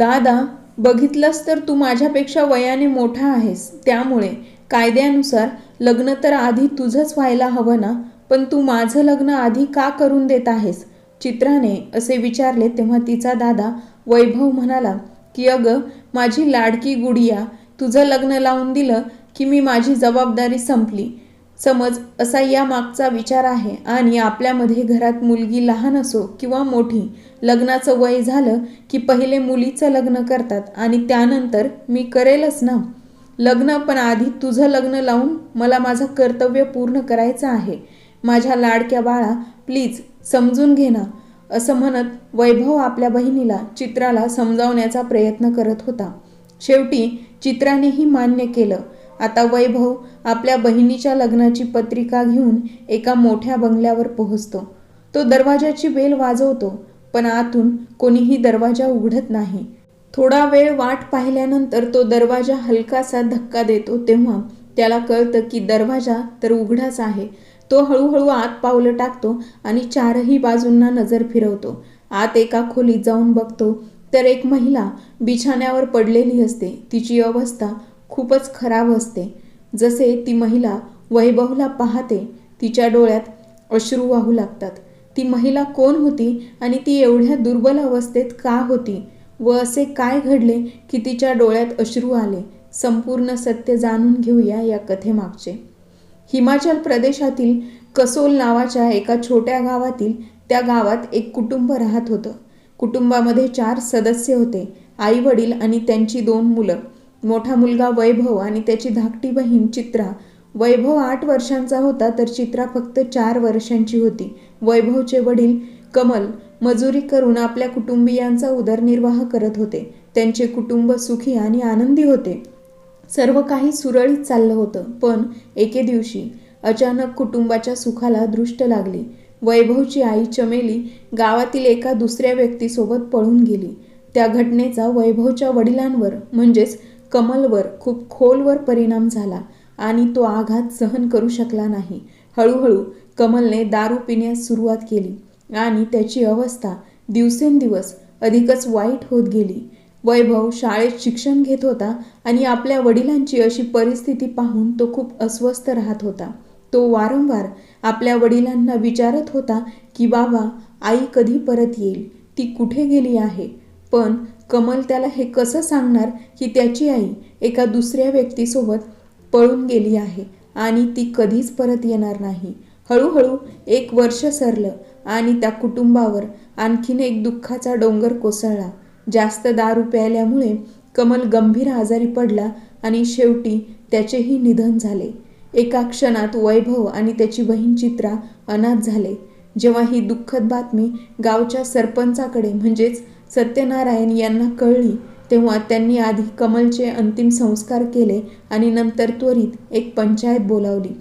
दादा बघितलंस तर तू माझ्यापेक्षा वयाने मोठा आहेस. त्यामुळे कायद्यानुसार लग्न तर आधी तुझंच व्हायला हवं ना? पण तू माझं लग्न आधी का करून देत आहेस? चित्राने असे विचारले तेव्हा तिचा दादा वैभव म्हणाला की अगं माझी लाडकी गुडिया तुझं लग्न लावून दिलं की मी माझी जबाबदारी संपली. समज असा या मागचा विचार आहे आणि आपल्यामध्ये घरात मुलगी लहान असो किंवा मोठी लग्नाचं वय झालं की पहिले मुलीचं लग्न करतात आणि त्यानंतर मी करेलच ना. लग्न पण आधी तुझं लग्न लावून मला माझं कर्तव्य पूर्ण करायचं आहे. माझ्या लाडक्या बाळा प्लीज समजून घे ना. असं म्हणत वैभव आपल्या बहिणीला चित्राला समजावण्याचा प्रयत्न करत होता. शेवटी चित्रानेही मान्य केलं. आता वैभव आपल्या बहिणीच्या लग्नाची पत्रिका घेऊन एका मोठ्या बंगल्यावर पोहोचतो. तो दरवाजाची बेल वाजवतो पण आतून कोणीही दरवाजा उघडत नाही. थोडा वेळ वाट पाहिल्यानंतर तो दरवाजा हलकासा धक्का देतो तेव्हा त्याला कळतं की दरवाजा तर उघडाच आहे. तो हळूहळू आत पावलं टाकतो आणि चारही बाजूंना नजर फिरवतो. आत एका खोलीत जाऊन बघतो तर एक महिला बिछाण्यावर पडलेली असते. तिची अवस्था खूपच खराब असते. जसे ती महिला वैभवला पाहते तिच्या डोळ्यात अश्रू वाहू लागतात. ती महिला कोण होती आणि ती एवढ्या दुर्बल अवस्थेत का होती? व असे काय घडले की तिच्या डोळ्यात अश्रू आले? संपूर्ण सत्य जाणून घेऊया या कथेमागचे. हिमाचल प्रदेशातील कसोल नावाच्या एका छोट्या गावातील त्या गावात एक कुटुंब राहत होतं. कुटुंबामध्ये चार सदस्य होते आई वडील आणि त्यांची दोन मुलं. मोठा मुलगा वैभव आणि त्याची धाकटी बहीण चित्रा. वैभव आठ वर्षांचा होता तर चित्रा फक्त चार वर्षांची होती. वैभवचे वडील कमल मजुरी करून आपल्या कुटुंबियांचा उदरनिर्वाह करत होते. त्यांचे कुटुंब सुखी आणि आनंदी होते. सर्व काही सुरळीत चाललं होतं पण एके दिवशी अचानक कुटुंबाच्या सुखाला दृष्ट लागली. वैभवची आई चमेली गावातील एका दुसऱ्या व्यक्तीसोबत पळून गेली. त्या घटनेचा वैभवच्या वडिलांवर म्हणजेच कमलवर खूप खोलवर परिणाम झाला आणि तो आघात सहन करू शकला नाही. हळूहळू कमलने दारू पिण्यास सुरुवात केली आणि त्याची अवस्था दिवसेंदिवस अधिकच वाईट होत गेली. वैभव शाळेत शिक्षण घेत होता आणि आपल्या वडिलांची अशी परिस्थिती पाहून तो खूप अस्वस्थ राहत होता. तो वारंवार आपल्या वडिलांना विचारत होता की बाबा आई कधी परत येईल? ती कुठे गेली आहे? पण कमल त्याला हे कसं सांगणार की त्याची आई एका दुसऱ्या व्यक्तीसोबत पळून गेली आहे आणि ती कधीच परत येणार नाही. हळूहळू एक वर्ष सरलं आणि त्या कुटुंबावर आणखीन एक दुःखाचा डोंगर कोसळला. जास्त दारू प्यायल्यामुळे कमल गंभीर आजारी पडला आणि शेवटी त्याचेही निधन झाले. एका क्षणात वैभव आणि त्याची बहीण चित्रा अनाथ झाले. जेव्हा ही दुःखद बातमी गावच्या सरपंचाकडे म्हणजेच सत्यनारायण यांना कळली तेव्हा त्यांनी आधी कमलचे अंतिम संस्कार केले आणि नंतर त्वरित एक पंचायत बोलावली.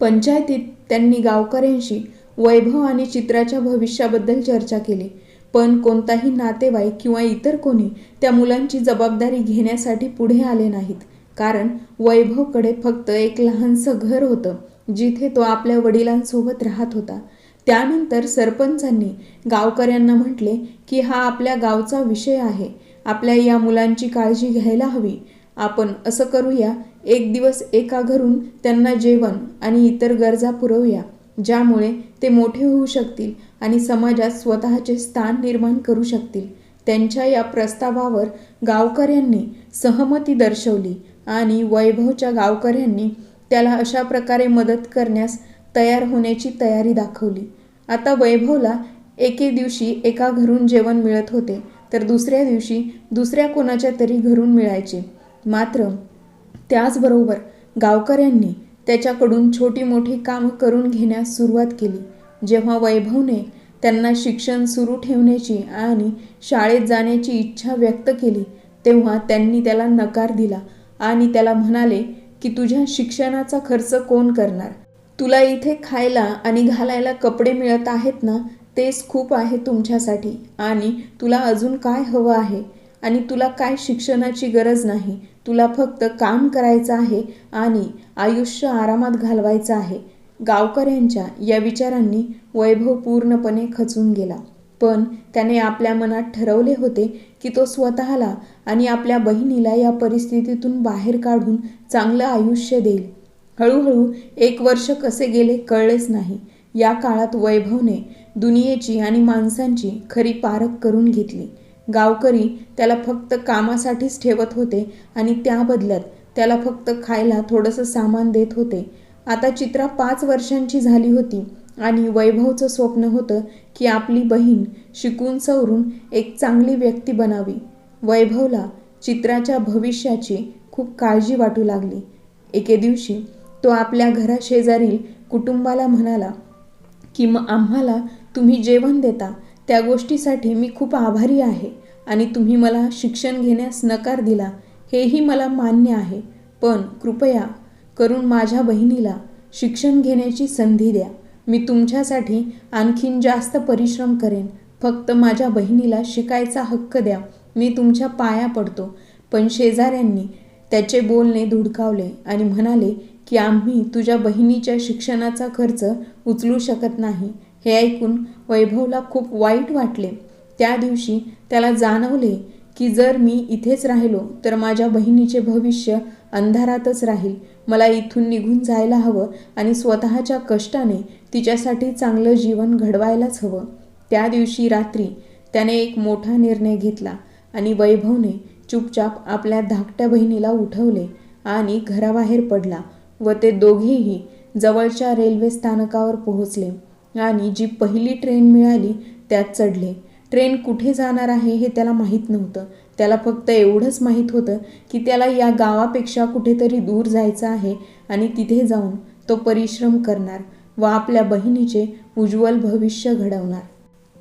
पंचायतीत त्यांनी गावकऱ्यांशी वैभव आणि चित्राच्या भविष्याबद्दल चर्चा केली पण कोणताही नातेवाईक किंवा इतर कोणी त्या मुलांची जबाबदारी घेण्यासाठी पुढे आले नाहीत कारण वैभवकडे फक्त एक लहानसं घर होतं जिथे तो आपल्या वडिलांसोबत राहत होता. त्यानंतर सरपंचांनी गावकऱ्यांना म्हटले की हा आपल्या गावचा विषय आहे. आपल्या या मुलांची काळजी घ्यायला हवी. आपण असं करूया. एक दिवस एका घरून त्यांना जेवण आणि इतर गरजा पुरवूया ज्यामुळे ते मोठे होऊ शकतील आणि समाजात स्वतःचे स्थान निर्माण करू शकतील. त्यांच्या या प्रस्तावावर गावकऱ्यांनी सहमती दर्शवली आणि वैभवच्या गावकऱ्यांनी त्याला अशा प्रकारे मदत करण्यास तयार होण्याची तयारी दाखवली. आता वैभवला एके दिवशी एका घरून जेवण मिळत होते तर दुसऱ्या दिवशी दुसऱ्या कोणाच्या तरी घरून मिळायचे. मात्र त्याचबरोबर गावकऱ्यांनी त्याच्याकडून छोटी मोठी कामं करून घेण्यास सुरुवात केली. जेव्हा वैभवने त्यांना शिक्षण सुरू ठेवण्याची आणि शाळेत जाण्याची इच्छा व्यक्त केली तेव्हा त्यांनी त्याला नकार दिला आणि त्याला म्हणाले की तुझ्या शिक्षणाचा खर्च कोण करणार? तुला इथे खायला आणि घालायला कपडे मिळत आहेत ना तेच खूप आहे तुमच्यासाठी. आणि तुला अजून काय हवं आहे? आणि तुला काय शिक्षणाची गरज नाही? तुला फक्त काम करायचं आहे आणि आयुष्य आरामात घालवायचं आहे. गावकऱ्यांच्या या विचारांनी वैभव पूर्णपणे खचून गेला. पण त्याने आपल्या मनात ठरवले होते की तो स्वतःला आणि आपल्या बहिणीला या परिस्थितीतून बाहेर काढून चांगलं आयुष्य देईल. हळूहळू एक वर्ष कसे गेले कळलेच नाही. या काळात वैभवने दुनियेची आणि माणसांची खरी पारख करून घेतली. गावकरी त्याला फक्त कामासाठीच ठेवत होते आणि त्या बदल्यात त्याला फक्त खायला थोडंसं सामान देत होते. आता चित्रा पाच वर्षांची झाली होती आणि वैभवचं स्वप्न होतं की आपली बहीण शिकून सवरून एक चांगली व्यक्ती बनावी. वैभवला चित्राच्या भविष्याची खूप काळजी वाटू लागली. एके दिवशी तो आपल्या घराशेजारील कुटुंबाला म्हणाला की मग आम्हाला तुम्ही जेवण देता त्या गोष्टीसाठी मी खूप आभारी आहे आणि तुम्ही मला शिक्षण घेण्यास नकार दिला हेही मला मान्य आहे. पण कृपया करून माझ्या बहिणीला शिक्षण घेण्याची संधी द्या. मी तुमच्यासाठी आणखीन जास्त परिश्रम करेन. फक्त माझ्या बहिणीला शिकायचा हक्क द्या. मी तुमच्या पाया पडतो. पण शेजाऱ्यांनी त्याचे बोलणे धुडकावले आणि म्हणाले की आम्ही तुझ्या बहिणीच्या शिक्षणाचा खर्च उचलू शकत नाही. हे ऐकून वैभवला खूप वाईट वाटले. त्या दिवशी त्याला जाणवले की जर मी इथेच राहिलो तर माझ्या बहिणीचे भविष्य अंधारातच राहील. मला इथून निघून जायला हवं आणि स्वतःच्या कष्टाने तिच्यासाठी चांगलं जीवन घडवायलाच हवं. त्या दिवशी रात्री त्याने एक मोठा निर्णय घेतला आणि वैभवने चुपचाप आपल्या धाकट्या बहिणीला उठवले आणि घराबाहेर पडला. व ते दोघेही जवळच्या रेल्वे स्थानकावर पोहोचले आणि जी पहिली ट्रेन मिळाली त्यात चढले. ट्रेन कुठे जाणार आहे हे त्याला माहीत नव्हतं. त्याला फक्त एवढंच माहीत होतं की त्याला या गावापेक्षा कुठेतरी दूर जायचं आहे आणि तिथे जाऊन तो परिश्रम करणार व आपल्या बहिणीचे उज्ज्वल भविष्य घडवणार.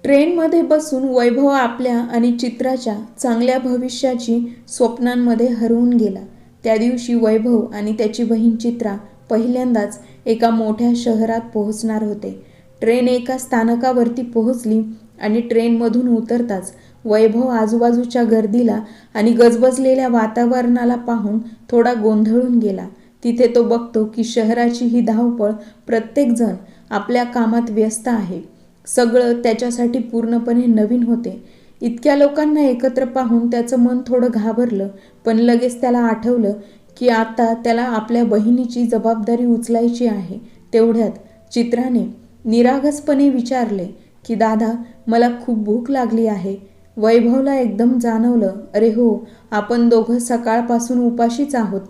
ट्रेनमध्ये बसून वैभव आपल्या आणि चित्राच्या चांगल्या भविष्याची स्वप्नांमध्ये हरवून गेला. त्या दिवशी वैभव आणि त्याची बहीण चित्रा पहिल्यांदाच एका मोठ्या शहरात पोहोचणार होते. ट्रेन एका स्थानकावरती पोहोचली आणि ट्रेनमधून उतरताच वैभव आजूबाजूच्या गर्दीला आणि गजबजलेल्या वातावरणाला पाहून थोडा गोंधळून गेला. तिथे तो बघतो की शहराची ही धावपळ प्रत्येकजण आपल्या कामात व्यस्त आहे. सगळं त्याच्यासाठी पूर्णपणे नवीन होते. इतक्या लोकांना एकत्र पाहून त्याचं मन थोडं घाबरलं पण लगेच त्याला आठवलं की आता त्याला आपल्या बहिणीची जबाबदारी उचलायची आहे. तेवढ्यात चित्राने निरागसपणे विचारले की दादा मला खूप भूक लागली आहे. वैभवला एकदम जाणवलं अरे हो आपण दोघं सकाळपासून उपाशीच आहोत.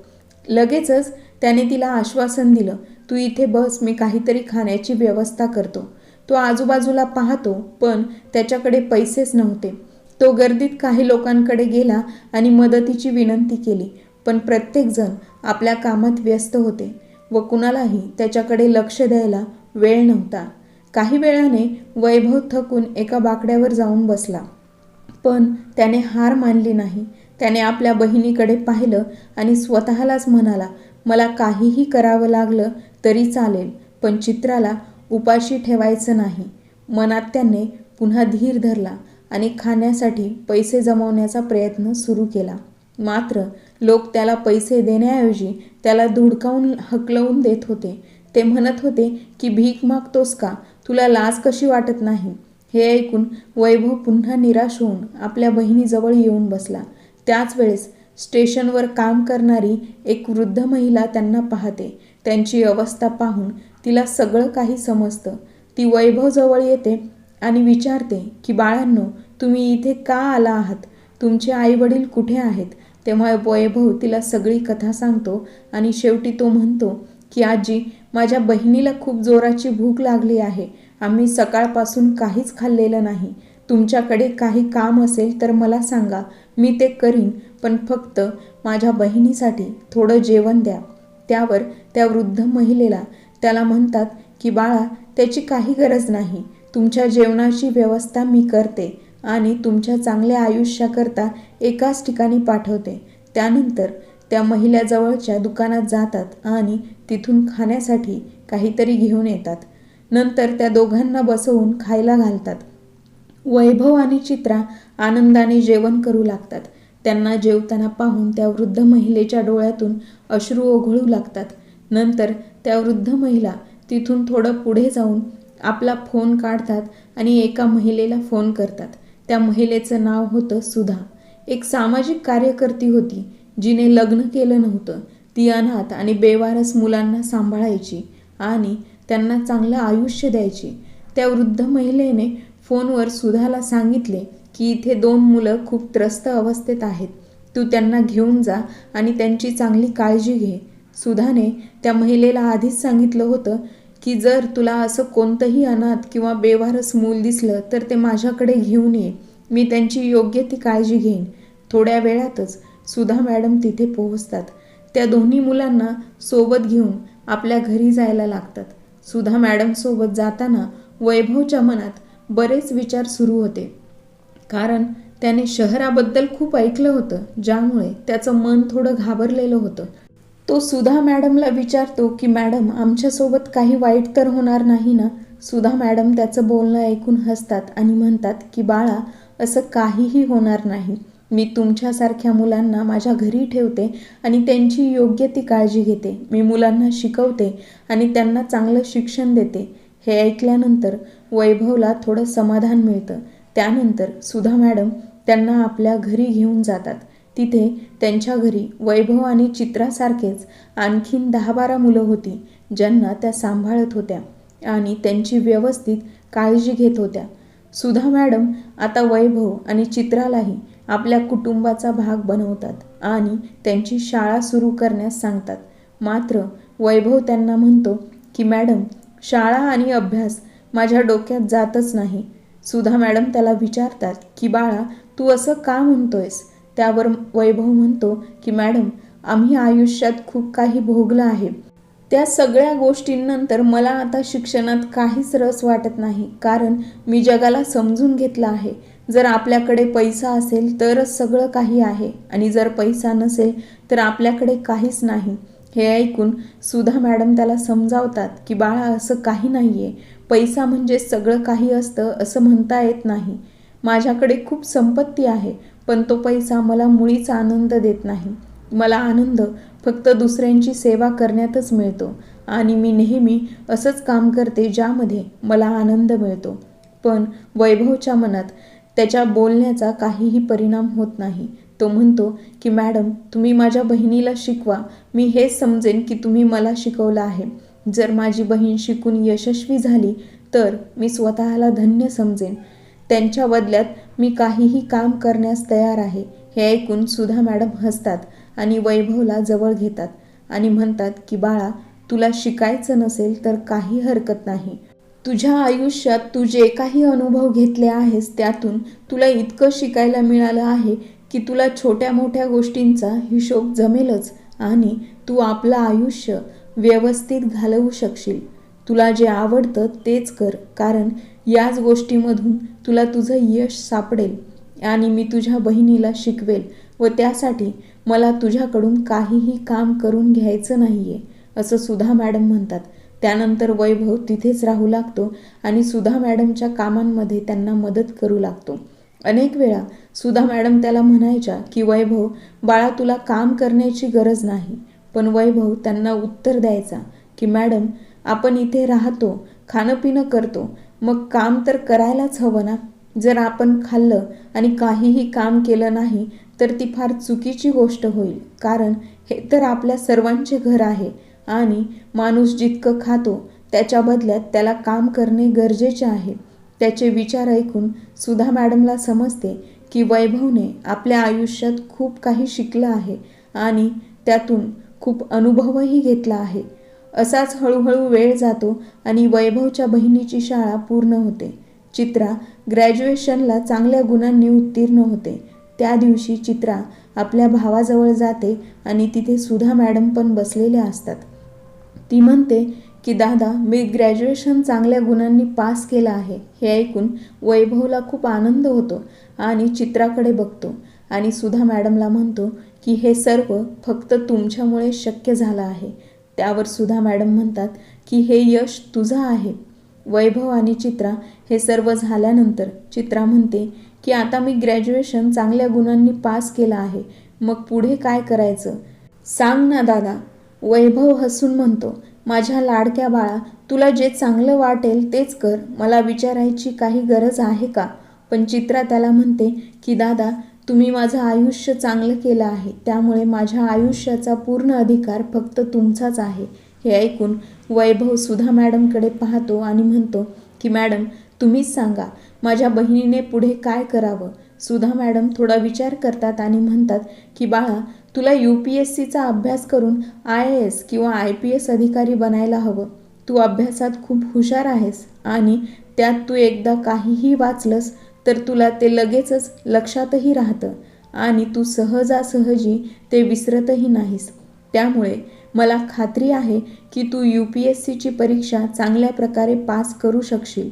लगेचच त्याने तिला आश्वासन दिलं तू इथे बस मी काहीतरी खाण्याची व्यवस्था करतो. तो आजूबाजूला पाहतो पण त्याच्याकडे पैसेच नव्हते. तो गर्दीत काही लोकांकडे गेला आणि मदतीची विनंती केली पण प्रत्येकजण आपल्या कामात व्यस्त होते व कुणालाही त्याच्याकडे लक्ष द्यायला वेळ नव्हता. काही वेळाने वैभव थकून एका बाकड्यावर जाऊन बसला. पण त्याने हार मानली नाही. त्याने आपल्या बहिणीकडे पाहिलं आणि स्वतःलाच म्हणाला मला काहीही करावं लागलं तरी चालेल पण चित्राला उपाशी ठेवायचं नाही. मनात त्याने पुन्हा धीर धरला आणि खाण्यासाठी पैसे जमवण्याचा प्रयत्न सुरू केला. मात्र लोक त्याला पैसे देण्याऐवजी त्याला धुडकावून हकलवून देत होते. ते म्हणत होते की भीक मागतोस का? तुला लाज कशी वाटत नाही? हे ऐकून वैभव पुन्हा निराश होऊन आपल्या बहिणीजवळ येऊन बसला. त्याच वेळेस स्टेशनवर काम करणारी एक वृद्ध महिला त्यांना पाहते. त्यांची अवस्था पाहून तिला सगळं काही समजतं. ती वैभवजवळ येते आणि विचारते की बाळांनो तुम्ही इथे का आला आहात? तुमचे आईवडील कुठे आहेत? तेव्हा वैभव तिला सगळी कथा सांगतो आणि शेवटी तो म्हणतो की आजी माझ्या बहिणीला खूप जोराची भूक लागली आहे. आम्ही सकाळपासून काहीच खाल्लेलं नाही. तुमच्याकडे काही काम असेल तर मला सांगा. मी ते करीन पण फक्त माझ्या बहिणीसाठी थोडं जेवण द्या. त्यावर त्या वृद्ध महिलेला त्याला म्हणतात की बाळा त्याची काही गरज नाही. तुमच्या जेवणाची व्यवस्था मी करते आणि तुमच्या चांगल्या आयुष्याकरता एकाच ठिकाणी पाठवते. त्यानंतर त्या महिल्याजवळच्या दुकानात जातात आणि तिथून खाण्यासाठी काहीतरी घेऊन येतात. नंतर त्या दोघांना बसवून खायला घालतात. वैभव आणि चित्रा आनंदाने जेवण करू लागतात. त्यांना जेवताना पाहून त्या वृद्ध महिलेच्या डोळ्यातून अश्रू ओघळू लागतात. नंतर त्या वृद्ध महिला तिथून थोडं पुढे जाऊन आपला फोन काढतात आणि एका महिलेला फोन करतात. त्या महिलेचं नाव होतं सुधा. एक सामाजिक कार्यकर्ती होती जिने लग्न केलं नव्हतं. ती अनाथ आणि बेवारस मुलांना सांभाळायची आणि त्यांना चांगलं आयुष्य द्यायची. त्या वृद्ध महिलेने फोनवर सुधाला सांगितले की इथे दोन मुलं खूप त्रस्त अवस्थेत आहेत. तू त्यांना घेऊन जा आणि त्यांची चांगली काळजी घे. सुधाने त्या महिलेला आधीच सांगितलं होतं की जर तुला असं कोणतंही अनाथ किंवा बेवारस मूल दिसलं तर ते माझ्याकडे घेऊन ये. मी त्यांची योग्य ती काळजी घेईन. थोड्या वेळातच सुधा मॅडम तिथे पोहोचतात. त्या दोन्ही मुलांना सोबत घेऊन आपल्या घरी जायला लागतात. सुधा मॅडमसोबत जाताना वैभवच्या मनात बरेच विचार सुरू होते. कारण त्याने शहराबद्दल खूप ऐकलं होतं ज्यामुळे त्याचं मन थोडं घाबरलेलं होतं. तो सुधा मॅडमला विचारतो की मॅडम आमच्यासोबत काही वाईट तर होणार नाही ना? सुधा मॅडम त्याचं बोलणं ऐकून हसतात आणि म्हणतात की बाळा असं काहीही होणार नाही. मी तुमच्यासारख्या मुलांना माझ्या घरी ठेवते आणि त्यांची योग्य ती काळजी घेते. मी मुलांना शिकवते आणि त्यांना चांगलं शिक्षण देते. हे ऐकल्यानंतर वैभवला थोडं समाधान मिळतं. त्यानंतर सुधा मॅडम त्यांना आपल्या घरी घेऊन जातात. तिथे त्यांच्या घरी वैभव आणि चित्रासारखेच आणखीन दहा बारा मुलं होती ज्यांना त्या सांभाळत होत्या आणि त्यांची व्यवस्थित काळजी घेत होत्या. सुधा मॅडम आता वैभव आणि चित्रालाही आपल्या कुटुंबाचा भाग बनवतात आणि त्यांची शाळा सुरू करण्यास सांगतात. मात्र वैभव त्यांना म्हणतो की मॅडम शाळा आणि अभ्यास माझ्या डोक्यात जातच नाही. सुधा मॅडम त्याला विचारतात की बाळा तू असं का म्हणतोयस? त्यावर वैभव म्हणतो की मॅडम आम्ही आयुष्यात खूप काही भोगलं आहे. त्या सगळ्या गोष्टींनंतर मला आता शिक्षणात काहीच रस वाटत नाही. कारण मी जगाला समजून घेतलं आहे. जर आपल्याकडे पैसा असेल तरच सगळं काही आहे. आणि जर पैसा नसेल तर आपल्याकडे काहीच नाही. हे ऐकून सुधा मॅडम त्याला समजावतात की बाळा असं काही नाही आहे पैसा म्हणजे सगळं काही असतं असं म्हणता येत नाही. माझ्याकडे खूप संपत्ती आहे. पण तो पैसा मला मुळीच आनंद देत नाही. मला आनंद फक्त दुसऱ्यांची सेवा करण्यातच मिळतो आणि मी नेहमी असंच काम करते ज्यामध्ये मला आनंद मिळतो. पण वैभवच्या मनात त्याच्या बोलण्याचा काहीही परिणाम होत नाही. तो म्हणतो की मॅडम तुम्ही माझ्या बहिणीला शिकवा. मी हेच समजेन की तुम्ही मला शिकवलं आहे. जर माझी बहीण शिकून यशस्वी झाली तर मी स्वतःला धन्य समजेन. त्यांच्या बदल्यात मी काहीही काम करण्यास तयार आहे हे ऐकून सुधा मॅडम हसतात आणि वैभवला जवळ घेतात आणि म्हणतात की बाळा तुला शिकायचं नसेल तर काही हरकत नाही. तुझ्या आयुष्यात तू जे काही अनुभव घेतले आहेस त्यातून तुला इतकं शिकायला मिळालं आहे की तुला छोट्या मोठ्या गोष्टींचा हिशोब जमेलच आणि तू आपलं आयुष्य व्यवस्थित घालवू शकशील. तुला जे आवडतं तेच कर कारण याच गोष्टीमधून तुला तुझं यश सापडेल आणि मी तुझ्या बहिणीला शिकवेल व त्यासाठी मला तुझ्याकडून काहीही काम करून घ्यायचं नाही आहे असं सुधा मॅडम म्हणतात. त्यानंतर वैभव तिथेच राहू लागतो आणि सुधा मॅडमच्या कामांमध्ये त्यांना मदत करू लागतो. अनेक वेळा सुधा मॅडम त्याला म्हणायच्या की वैभव बाळा तुला काम करण्याची गरज नाही. पण वैभव त्यांना उत्तर द्यायचा की मॅडम आपण इथे राहतो खाणं पिणं करतो मग काम तर करायलाच हवं ना? जर आपण खाल्लं आणि काहीही काम केलं नाही तर ती फार चुकीची गोष्ट होईल. कारण हे तर आपल्या सर्वांचे घर आहे आणि माणूस जितकं खातो त्याच्या बदल्यात त्याला काम करणे गरजेचे आहे. त्याचे विचार ऐकून सुधा मॅडमला समजते की वैभवने आपल्या आयुष्यात खूप काही शिकलं आहे आणि त्यातून खूप अनुभवही घेतला आहे. असाच हळूहळू वेळ जातो आणि वैभवच्या बहिणीची शाळा पूर्ण होते. चित्रा ग्रॅज्युएशनला चांगल्या गुणांनी उत्तीर्ण होते. त्या दिवशी चित्रा आपल्या भावाजवळ जाते आणि तिथे सुधा मॅडम पण बसलेल्या असतात. ती म्हणते की दादा मी ग्रॅज्युएशन चांगल्या गुणांनी पास केलं आहे. हे ऐकून वैभवला खूप आनंद होतो आणि चित्राकडे बघतो आणि सुधा मॅडमला म्हणतो की हे सर्व फक्त तुमच्यामुळे शक्य झालं आहे. त्यावर सुधा मॅडम म्हणतात की हे यश तुझं आहे. वैभव आणि चित्रा हे सर्व झाल्यानंतर चित्रा म्हणते की आता मी ग्रॅज्युएशन चांगल्या गुणांनी पास केलं आहे. मग पुढे काय करायचं? सांग ना दादा. वैभव हसून म्हणतो माझ्या लाडक्या बाळा तुला जे चांगलं वाटेल तेच कर. मला विचारायची काही गरज आहे का? पण चित्रा त्याला म्हणते की दादा तुम्ही माझं आयुष्य चांगलं केलं आहे. त्यामुळे माझ्या आयुष्याचा पूर्ण अधिकार फक्त तुमचाच आहे. हे ऐकून वैभव सुधा मॅडमकडे पाहतो आणि म्हणतो की मॅडम तुम्हीच सांगा माझ्या बहिणीने पुढे काय करावं? सुधा मॅडम थोडा विचार करतात आणि म्हणतात की बाळा तुला यू पी एस सीचा अभ्यास करून आय ए एस किंवा आय पी एस अधिकारी बनायला हवं. तू अभ्यासात खूप हुशार आहेस आणि त्यात तू एकदा काहीही वाचलंस तर तुला ते लगेचच लक्षातही राहतं आणि तू सहजासहजी ते विसरतही नाहीस. त्यामुळे मला खात्री आहे की तू यू पी एस सीची परीक्षा चांगल्या प्रकारे पास करू शकशील.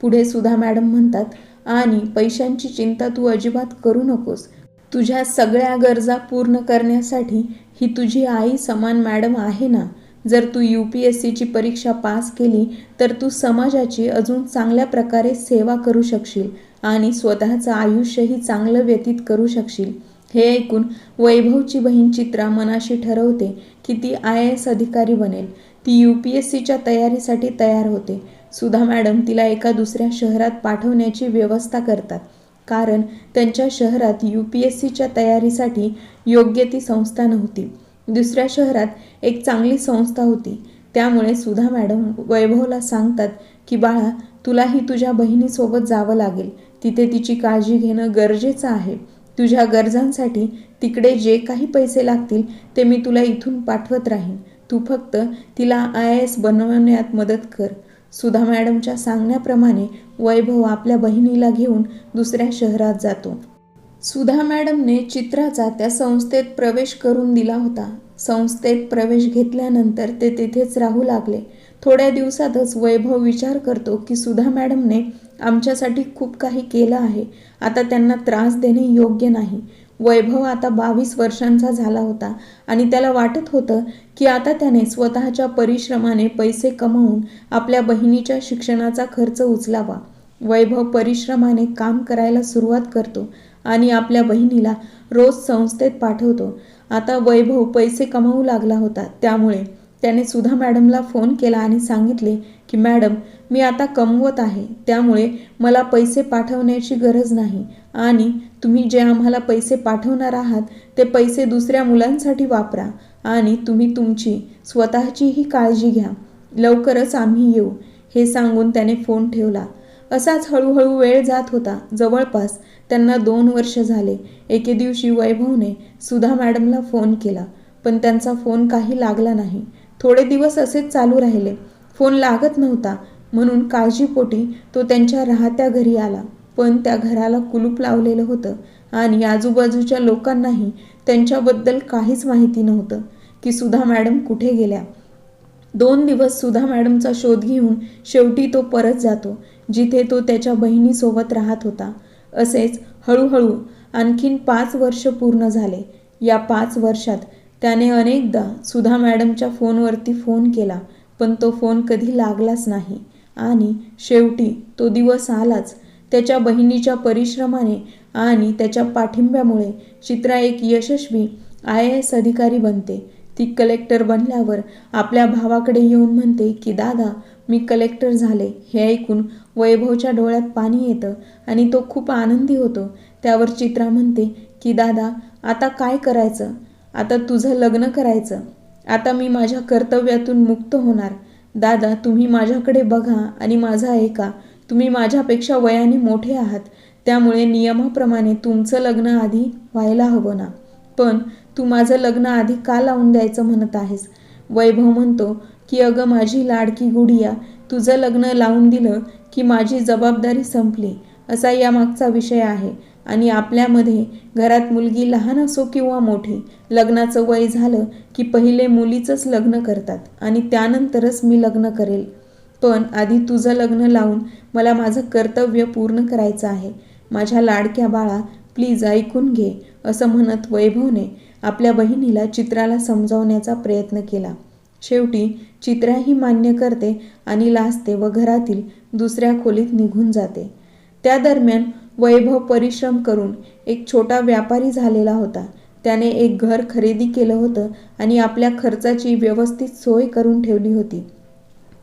पुढे सुधा मॅडम म्हणतात आणि पैशांची चिंता तू अजिबात करू नकोस. तुझ्या सगळ्या गरजा पूर्ण करण्यासाठी ही तुझी आई समान मॅडम आहे ना? जर तू यू पी एस सीची परीक्षा पास केली तर तू समाजाची अजून चांगल्या प्रकारे सेवा करू शकशील. आणि स्वतःचं आयुष्यही चांगलं व्यतीत करू शकशील. हे ऐकून वैभवची बहीण चित्रा मनाशी ठरवते की ती आय एस अधिकारी बनेल. ती यू पी एस सीच्या तयारीसाठी तयार होते. सुधा मॅडम तिला एका दुसऱ्या शहरात पाठवण्याची व्यवस्था करतात. कारण त्यांच्या शहरात यू पी एस सीच्या तयारीसाठी योग्य ती संस्था नव्हती. दुसऱ्या शहरात एक चांगली संस्था होती. त्यामुळे सुधा मॅडम वैभवला सांगतात की बाळा तुलाही तुझ्या बहिणीसोबत जावं लागेल. तिथे तिची काळजी घेणं गरजेचं आहे. तुझ्या गरजांसाठी तिकडे जे काही पैसे लागतील ते मी तुला इथून पाठवत राहीन. तू फक्त तिला आय एस बनवण्यात मदत कर. सुधा मॅडमच्या सांगण्याप्रमाणे वैभव आपल्या बहिणीला घेऊन दुसऱ्या शहरात जातो. सुधा मॅडमने चित्राचा त्या संस्थेत प्रवेश करून दिला होता. संस्थेत प्रवेश घेतल्यानंतर ते तिथेच राहू लागले. थोड्या दिवसातच वैभव विचार करतो की सुधा मॅडमने आमच्यासाठी खूप काही केलं आहे. आता त्यांना त्रास देणे योग्य नाही. वैभव आता बावीस वर्षांचा झाला होता आणि त्याला वाटत होतं की आता त्याने स्वतःच्या परिश्रमाने पैसे कमावून आपल्या बहिणीच्या शिक्षणाचा खर्च उचलावा. वैभव परिश्रमाने काम करायला सुरुवात करतो आणि आपल्या बहिणीला रोज संस्थेत पाठवतो. आता वैभव पैसे कमावू लागला होता त्यामुळे त्याने सुधा मॅडमला फोन केला आणि सांगितले की मॅडम मी आता कमवत आहे त्यामुळे मला पैसे पाठवण्याची गरज नाही. आणि तुम्ही जे आम्हाला पैसे पाठवणार आहात ते पैसे दुसऱ्या मुलांसाठी वापरा आणि तुम्ही तुमची स्वतःचीही काळजी घ्या. लवकरच आम्ही येऊ हे सांगून त्याने फोन ठेवला. असाच हळूहळू वेळ जात होता. जवळपास त्यांना दोन वर्ष झाले. एके दिवशी वैभवने सुधा मॅडमला फोन केला पण त्यांचा फोन काही लागला नाही. थोडे दिवस असेच चालू राहिले. फोन लागत नव्हता. म्हणून काळजीपोटी तो त्यांच्या राहत्या घरी आला. पण त्या घराला कुलूप लावलेलं होतं आणि आजूबाजूच्या लोकांनाही त्यांच्याबद्दल काहीच माहिती नव्हतं की सुधा मॅडम कुठे गेल्या. दोन दिवस सुधा मॅडमचा शोध घेऊन शेवटी तो परत जातो जिथे तो त्याच्या बहिणीसोबत राहत होता. असेच हळूहळू आणखीन पाच वर्ष पूर्ण झाले. या पाच वर्षात त्याने अनेकदा सुधा मॅडमच्या फोनवरती फोन केला पण तो फोन कधी लागलाच नाही. आणि शेवटी तो दिवस आलाच. त्याच्या बहिणीच्या परिश्रमाने आणि त्याच्या पाठिंब्यामुळे चित्रा एक यशस्वी आय ए एस अधिकारी बनते. ती कलेक्टर बनल्यावर आपल्या भावाकडे येऊन म्हणते की दादा मी कलेक्टर झाले. हे ऐकून वैभवच्या डोळ्यात पाणी येतं आणि तो खूप आनंदी होतो. त्यावर चित्रा म्हणते की दादा आता काय करायचं? आता तुझं लग्न करायचं. आता मी माझ्या कर्तव्यातून मुक्त होणार. दादा तुम्ही माझ्याकडे बघा आणि माझा ऐका. तुम्ही माझ्यापेक्षा वयाने मोठे आहात. त्यामुळे नियमाप्रमाणे तुमचं लग्न आधी व्हायला हवं ना. पण तू माझं लग्न आधी का लावून द्यायचं म्हणत आहेस? वैभव म्हणतो की अगं माझी लाडकी गुडिया तुझं लग्न लावून दिलं की माझी जबाबदारी संपली. असा यामागचा विषय आहे. आणि आपल्यामध्ये घरात मुलगी लहान असो किंवा मोठी लग्नाचं वय झालं की पहिले मुलीचंच लग्न करतात आणि त्यानंतरच मी लग्न करेल. पण आधी तुझं लग्न लावून मला माझं कर्तव्य पूर्ण करायचं आहे. माझ्या लाडक्या बाळा प्लीज ऐकून घे असं म्हणत वैभवने आपल्या बहिणीला चित्राला समजावण्याचा प्रयत्न केला. शेवटी चित्राही मान्य करते आणि लाजते व घरातील दुसऱ्या खोलीत निघून जाते. त्या दरम्यान वैभव परिश्रम करून एक छोटा व्यापारी झालेला होता. त्याने एक घर खरेदी केलं होतं आणि आपल्या खर्चाची व्यवस्थित सोय करून ठेवली होती.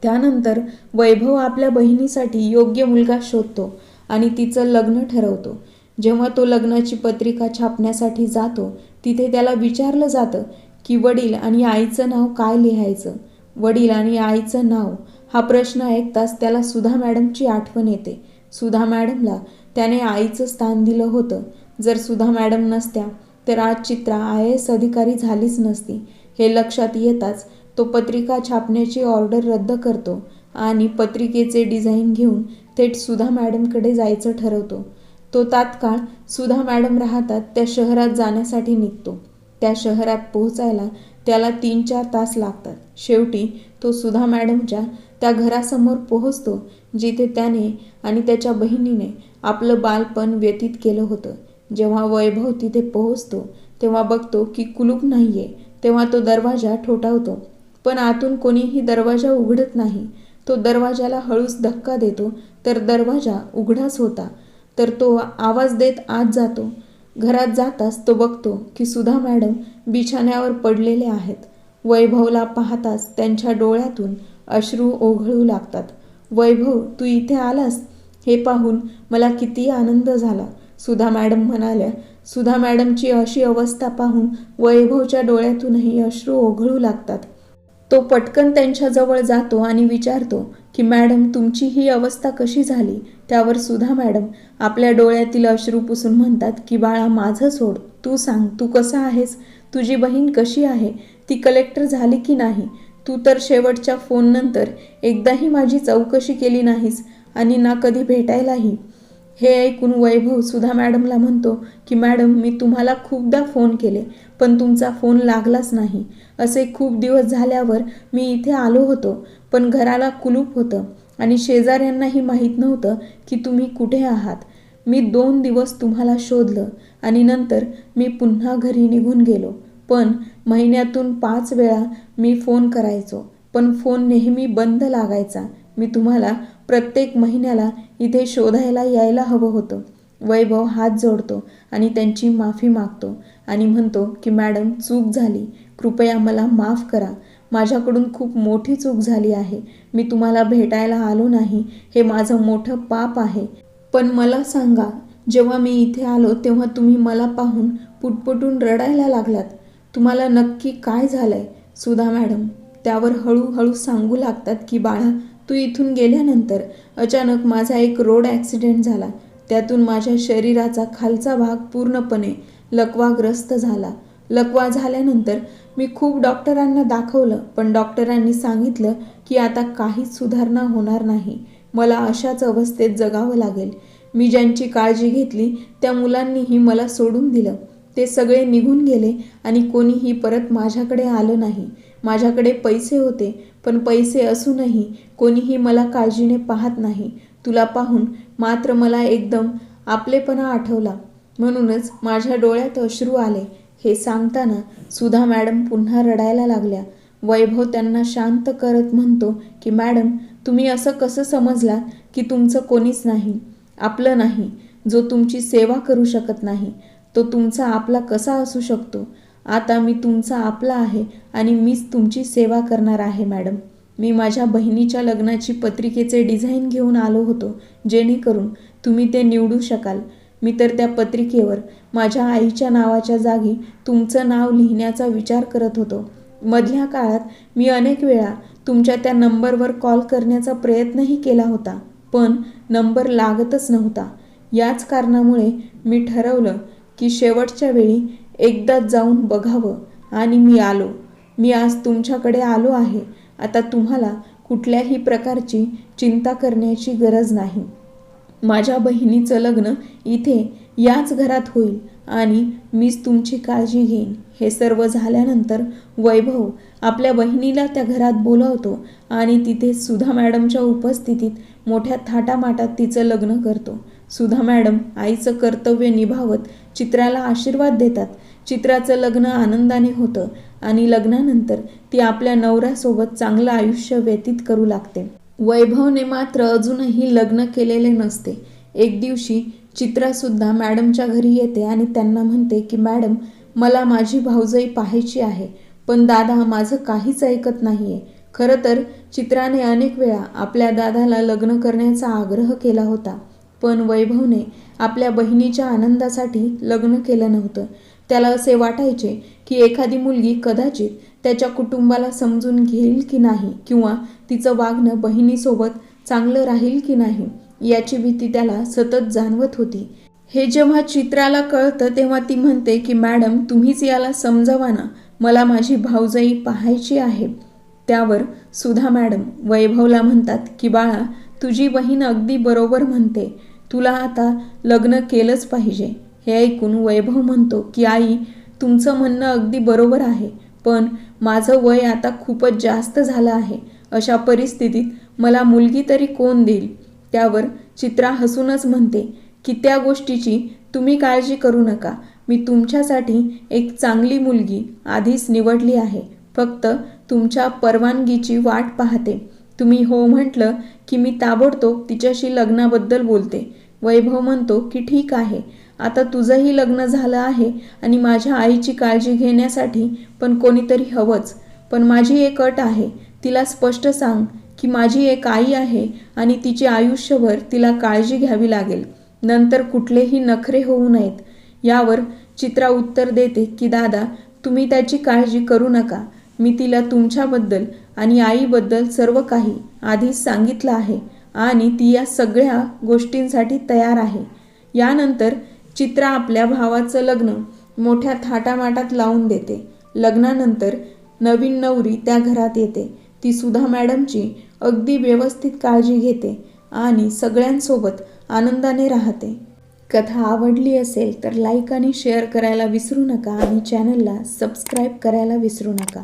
त्यानंतर वैभव आपल्या बहिणीसाठी योग्य मुलगा शोधतो आणि तिचं लग्न ठरवतो. जेव्हा तो लग्नाची पत्रिका छापण्यासाठी जातो तिथे त्याला विचारलं जातं की वडील आणि आईचं नाव काय लिहायचं? वडील आणि आईचं नाव? हा प्रश्न ऐकताच त्याला सुधा मॅडमची आठवण येते. सुधा मॅडमला त्याने आईचं स्थान दिलं होतं. जर सुधा मॅडम नसत्या तर आज चित्रा आय एस अधिकारी झालीच नसती. हे लक्षात येताच तो पत्रिका छापण्याची ऑर्डर रद्द करतो आणि पत्रिकेचे डिझाईन घेऊन थेट सुधा मॅडमकडे जायचं ठरवतो. तो तात्काळ सुधा मॅडम राहतात त्या शहरात जाण्यासाठी निघतो. त्या शहरात पोहोचायला त्याला तीन चार तास लागतात. शेवटी तो सुधा मॅडमच्या त्या घरासमोर पोहोचतो जिथे त्याने आणि त्याच्या बहिणीने आपलं बालपण व्यतीत केलं होतं. जेव्हा वैभव तिथे पोहोचतो तेव्हा बघतो की कुलूप नाही आहे तेव्हा तो दरवाजा ठोठावतो. पण आतून कोणीही दरवाजा उघडत नाही. तो दरवाजाला हळूच धक्का देतो तर दरवाजा उघडाच होता. तर तो आवाज देत आत जातो. घरात जाताच तो बघतो की सुधा मॅडम बिछाण्यावर पडलेले आहेत. वैभवला पाहताच त्यांच्या डोळ्यातून अश्रू ओघळू लागतात. वैभव तू इथे आलास? हे पाहून मला किती आनंद झाला. सुधा मॅडम म्हणाल्या सुधा मॅडमची अशी अवस्था पाहून वैभवच्या डोळ्यातूनही अश्रू ओघळू लागतात. तो पटकन त्यांच्याजवळ जातो आणि विचारतो की मॅडम तुमची ही अवस्था कशी झाली? त्यावर सुधा मॅडम आपल्या डोळ्यातील अश्रू पुसून म्हणतात की बाळा माझं सोड. तू सांग तू कसा आहेस? तुझी बहीण कशी आहे? ती कलेक्टर झाली की नाही? तू तर शेवटच्या फोननंतर एकदाही माझी चौकशी केली नाहीस आणि ना कधी भेटायलाही. हे ऐकून वैभव सुधा मॅडमला म्हणतो की मॅडम मी तुम्हाला खूपदा फोन केले पण तुमचा फोन लागलाच नाही. असे खूप दिवस झाल्यावर मी इथे आलो होतो पण घराला कुलूप होतं आणि शेजाऱ्यांनाही माहीत नव्हतं की तुम्ही कुठे आहात. मी दोन दिवस तुम्हाला शोधलं आणि नंतर मी पुन्हा घरी निघून गेलो. पण महिन्यातून पाच वेळा मी फोन करायचो. पण फोन नेहमी बंद लागायचा. मी तुम्हाला प्रत्येक महिन्याला इथे शोधायला यायला हवं होतं. वैभव हात जोडतो आणि त्यांची माफी मागतो आणि म्हणतो की मॅडम चूक झाली. कृपया मला माफ करा. माझ्याकडून खूप मोठी चूक झाली आहे. मी तुम्हाला भेटायला आलो नाही. हे माझं मोठं पाप आहे. पण मला सांगा जेव्हा मी इथे आलो तेव्हा तुम्ही मला पाहून पुटपुटून रडायला लागलात. तुम्हाला नक्की काय झालंय? सुधा मॅडम त्यावर हळूहळू सांगू लागतात की बाळा तू इथून गेल्यानंतर अचानक माझा एक रोड ॲक्सिडेंट झाला. त्यातून माझ्या शरीराचा खालचा भाग पूर्णपणे लकवाग्रस्त झाला. लकवा झाल्यानंतर मी खूप डॉक्टरांना दाखवलं पण डॉक्टरांनी सांगितलं की आता काहीच सुधारणा होणार नाही. मला अशाच अवस्थेत जगावं लागेल. मी ज्यांची काळजी घेतली त्या मुलांनीही मला सोडून दिलं. ते सगळे निघून गेले आणि कोणीही परत माझ्याकडे आलं नाही. माझ्याकडे पैसे होते पण पैसे असूनही कोणीही मला काळजीने पाहत नाही. तुला पाहून मात्र मला एकदम आपलेपणा आठवला. म्हणूनच माझ्या डोळ्यात अश्रू आले. हे सांगताना सुधा मॅडम पुन्हा रडायला लागल्या. वैभव त्यांना शांत करत म्हणतो की मॅडम तुम्ही असं कसं समजला की तुमचं कोणीच नाही? आपलं नाही जो तुमची सेवा करू शकत नाही. तो तुमचा आपला कसा असू शकतो? आता मी तुमचा आपला आहे आणि मीच तुमची सेवा करणार आहे मॅडम. मी माझ्या बहिणीच्या लग्नाची पत्रिकेचे डिझाईन घेऊन आलो होतो जेणेकरून तुम्ही ते निवडू शकाल. मी तर त्या पत्रिकेवर माझ्या आईच्या नावाच्या जागी तुमचं नाव लिहिण्याचा विचार करत होतो. मधल्या काळात मी अनेक वेळा तुमच्या त्या नंबरवर कॉल करण्याचा प्रयत्नही केला होता पण नंबर लागतच नव्हता. याच कारणामुळे मी ठरवलं की शेवटच्या वेळी एकदाच जाऊन बघावं आणि मी आलो. मी आज तुमच्याकडे आलो आहे. आता तुम्हाला कुठल्याही प्रकारची चिंता करण्याची गरज नाही. माझ्या बहिणीचं लग्न इथे याच घरात होईल आणि मीच तुमची काळजी घेईन. हे सर्व झाल्यानंतर वैभव आपल्या बहिणीला त्या घरात बोलावतो आणि तिथे सुधा मॅडमच्या उपस्थितीत मोठ्या थाटामाटात तिचं लग्न करतो. सुधा मॅडम आईचं कर्तव्य निभावत चित्राला आशीर्वाद देतात. चित्राचं लग्न आनंदाने होतं आणि लग्नानंतर ती आपल्या नवऱ्यासोबत चांगलं आयुष्य व्यतीत करू लागते. वैभवने मात्र अजूनही लग्न केलेले नसते. एक दिवशी चित्रासुद्धा मॅडमच्या घरी येते आणि त्यांना म्हणते की मॅडम मला माझी भाऊजाई पाहायची आहे पण दादा माझं काहीच ऐकत नाहीये. खरं तर चित्राने अनेक वेळा आपल्या दादाला लग्न करण्याचा आग्रह केला होता. पण वैभवने आपल्या बहिणीच्या आनंदासाठी लग्न केलं नव्हतं. त्याला असे वाटायचे की एखादी मुलगी कदाचित त्याच्या कुटुंबाला समजून घेईल की नाही किंवा तिचं वागणं बहिणीसोबत चांगलं राहील की नाही याची भीती त्याला सतत जाणवत होती. हे जेव्हा चित्राला कळतं तेव्हा ती म्हणते की मॅडम तुम्हीच याला समजावा ना. मला माझी भाऊजाई पाहायची आहे. त्यावर सुधा मॅडम वैभवला म्हणतात की बाळा तुझी बहीण अगदी बरोबर म्हणते. तुला आता लग्न केलंच पाहिजे. हे ऐकून वैभव म्हणतो की आई तुमचं म्हणणं अगदी बरोबर आहे पण माझं वय आता खूपच जास्त झालं आहे. अशा परिस्थितीत मला मुलगी तरी कोण देईल? त्यावर चित्रा हसूनच म्हणते की त्या गोष्टीची तुम्ही काळजी करू नका. मी तुमच्यासाठी एक चांगली मुलगी आधीच निवडली आहे. फक्त तुमच्या परवानगीची वाट पाहते. तुम्ही हो म्हटलं की मी ताबडतोब तिच्याशी लग्नाबद्दल बोलते. वैभव म्हणतो की ठीक आहे. आता तुझंही लग्न झालं आहे आणि माझ्या आईची काळजी घेण्यासाठी पण कोणीतरी हवंच. पण माझी एक अट आहे. तिला स्पष्ट सांग की माझी एक आई आहे आणि तिची आयुष्यभर तिला काळजी घ्यावी लागेल. नंतर कुठलेही नखरे होऊ नयेत. यावर चित्रा उत्तर देते की दादा तुम्ही त्याची काळजी करू नका. मी तिला तुमच्याबद्दल आणि आईबद्दल सर्व काही आधीच सांगितलं आहे आणि ती या सगळ्या गोष्टींसाठी तयार आहे. यानंतर चित्रा आपल्या भावाचं लग्न मोठ्या थाटामाटात लावून देते. लग्नानंतर नवीन नवरी त्या घरात येते. ती सुधा मॅडमची अगदी व्यवस्थित काळजी घेते आणि सगळ्यांसोबत आनंदाने राहते. कथा आवडली असेल तर लाईक आणि शेअर करायला विसरू नका आणि चॅनलला सबस्क्राईब करायला विसरू नका.